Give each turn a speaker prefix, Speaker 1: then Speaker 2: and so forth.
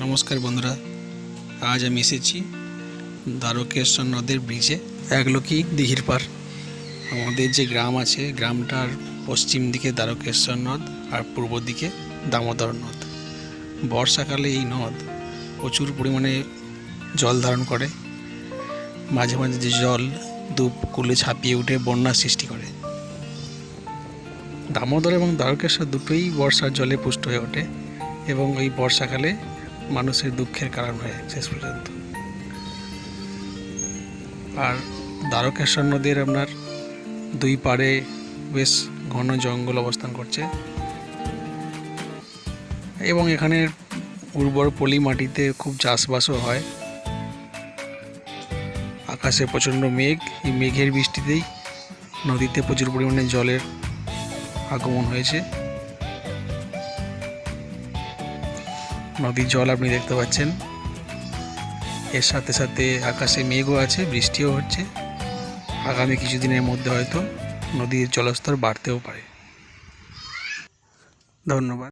Speaker 1: নমস্কার বন্ধুরা, আজ আমি এসেছি দ্বারকেশ্বর নদের ব্রিজে, একলোকি দিঘির পার আমাদের যে গ্রাম আছে, গ্রামটার পশ্চিম দিকে দ্বারকেশ্বর নদ আর পূর্ব দিকে দামোদর নদ। বর্ষাকালে এই নদ প্রচুর পরিমাণে জল ধারণ করে। মাঝে মাঝে যে জল দুপ কুলে ছাপিয়ে উঠে বন্যার সৃষ্টি করে। দামোদর এবং দ্বারকেশ্বর দুটোই বর্ষার জলে পুষ্ট হয়ে ওঠে এবং এই বর্ষাকালে মানুষের দুঃখের কারণ হয় শেষ পর্যন্ত। আর দ্বারকেশ্বর নদীর আপনার দুই পাড়ে বেশ ঘন জঙ্গল অবস্থান করছে। এবং এখানে উর্বর পলি মাটিতে খুব চাষবাসও হয়। আকাশে প্রচণ্ড মেঘ, এই মেঘের বৃষ্টিতেই নদীতে প্রচুর পরিমাণে জলের আগমন হয়েছে। নদীর জল আপনি দেখতে পাচ্ছেন। এর সাথে সাথে আকাশে মেঘও আছে, বৃষ্টিও হচ্ছে। আগামী কিছুদিনের মধ্যে হয়তো নদীর জলস্তর বাড়তেও পারে। ধন্যবাদ।